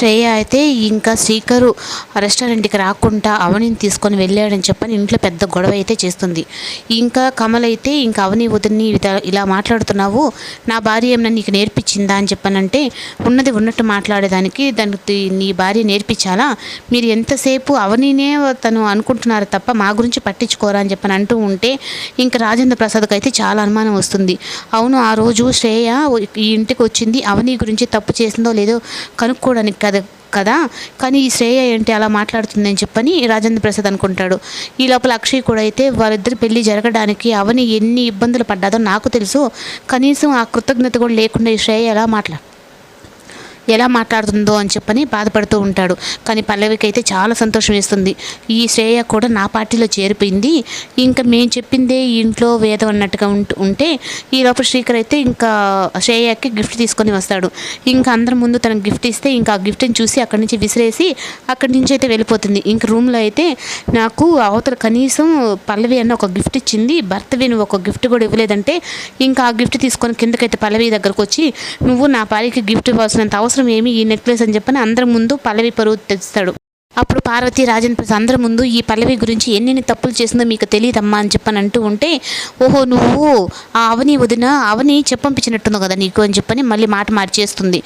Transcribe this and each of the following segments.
శ్రేయ అయితే ఇంకా శ్రీకరు రెస్టారెంట్కి రాకుండా అవనిని తీసుకొని వెళ్ళాడని చెప్పని ఇంట్లో పెద్ద గొడవ అయితే చేస్తుంది. ఇంకా కమల్ అయితే ఇంకా అవని వదిని ఇలా మాట్లాడుతున్నావు నా భార్య ఏమన్నా నీకు నేర్పించిందా అని చెప్పనంటే ఉన్నది ఉన్నట్టు మాట్లాడేదానికి దానికి నీ భార్య నేర్పించాలా? మీరు ఎంతసేపు అవనినే తను అనుకుంటున్నారు తప్ప మా గురించి పట్టించుకోరా అని చెప్పని అంటూ ఉంటే ఇంకా రాజేంద్ర ప్రసాద్కి అయితే చాలా అనుమానం వస్తుంది. అవును ఆ రోజు శ్రేయ ఈ ఇంటికి వచ్చింది అవని గురించి తప్పు చేసిందో లేదో కనుక్కోవడానికి కదా కదా? కానీ ఈ శ్రేయ ఏంటి అలా మాట్లాడుతుందని చెప్పని రాజేంద్ర ప్రసాద్ అనుకుంటాడు. ఈ లోపల అక్షయ్ కూడా అయితే వాళ్ళిద్దరి పెళ్ళి జరగడానికి అవని ఎన్ని ఇబ్బందులు పడ్డాదో నాకు తెలుసు. కనీసం ఆ కృతజ్ఞత కూడా లేకుండా ఈ శ్రేయ ఎలా మాట్లాడు ఎలా మాట్లాడుతుందో అని చెప్పని బాధపడుతూ ఉంటాడు. కానీ పల్లవికి అయితే చాలా సంతోషం వేస్తుంది. ఈ శ్రేయ కూడా నా పార్టీలో చేరిపోయింది. ఇంకా మేము చెప్పిందే ఇంట్లో వేదం అన్నట్టుగా ఉంటే ఈ లోపల శ్రీకర్ అయితే ఇంకా శ్రేయకి గిఫ్ట్ తీసుకొని వస్తాడు. ఇంకా అందరి ముందు తనకు గిఫ్ట్ ఇస్తే ఇంకా ఆ గిఫ్ట్ని చూసి అక్కడి నుంచి విసిరేసి అక్కడి నుంచి అయితే వెళ్ళిపోతుంది. ఇంక రూమ్లో అయితే నాకు అవతల కనీసం పల్లవి అన్న ఒక గిఫ్ట్ ఇచ్చింది. భర్తవి నువ్వు ఒక గిఫ్ట్ కూడా ఇవ్వలేదంటే ఇంకా ఆ గిఫ్ట్ తీసుకొని కిందకైతే పల్లవి దగ్గరకు వచ్చి నువ్వు నా భార్యకి గిఫ్ట్ ఇవ్వాల్సినంత అవసరం అవసరం ఏమి ఈ నెక్లెస్ అని చెప్పని అందరి ముందు పల్లవి పరువు తెస్తాడు. అప్పుడు పార్వతి రాజన్ ప్రసాద్ అందరి ముందు ఈ పల్లవి గురించి ఎన్నెన్ని తప్పులు చేసిందో మీకు తెలియదమ్మా అని చెప్పని అంటూ ఉంటే ఓహో నువ్వు ఆ అవని వదిన అవని చెప్పంపించినట్టుంది కదా నీకు అని చెప్పని మళ్ళీ మాట మార్చేస్తుంది.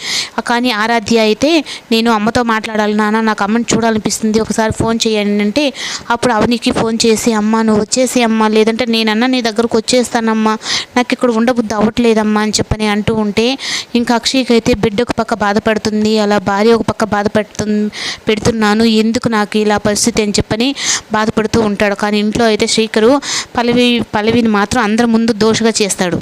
కానీ ఆరాధ్య అయితే నేను అమ్మతో మాట్లాడాలి నాన్న నాకు అమ్మని చూడాలనిపిస్తుంది ఒకసారి ఫోన్ చేయండి అంటే అప్పుడు అవనికి ఫోన్ చేసి అమ్మ నువ్వు వచ్చేసి అమ్మ లేదంటే నేనన్నా నీ దగ్గరకు వచ్చేస్తానమ్మా నాకు ఇక్కడ ఉండబుద్ధి అవ్వట్లేదమ్మా అని చెప్పని అంటూ ఉంటే ఇంకా అక్షయ్కి అయితే బిడ్డ ఒక పక్క బాధపడుతుంది అలా భార్య ఒక పక్క బాధపడుతు పెడుతున్నాను ఎందుకు నాకు ఇలా పరిస్థితి అని చెప్పని బాధపడుతూ ఉంటాడు. కానీ ఇంట్లో అయితే శ్రీకరు పల్లవి పల్లవిని మాత్రం అందరి ముందు దోషగా చేస్తాడు.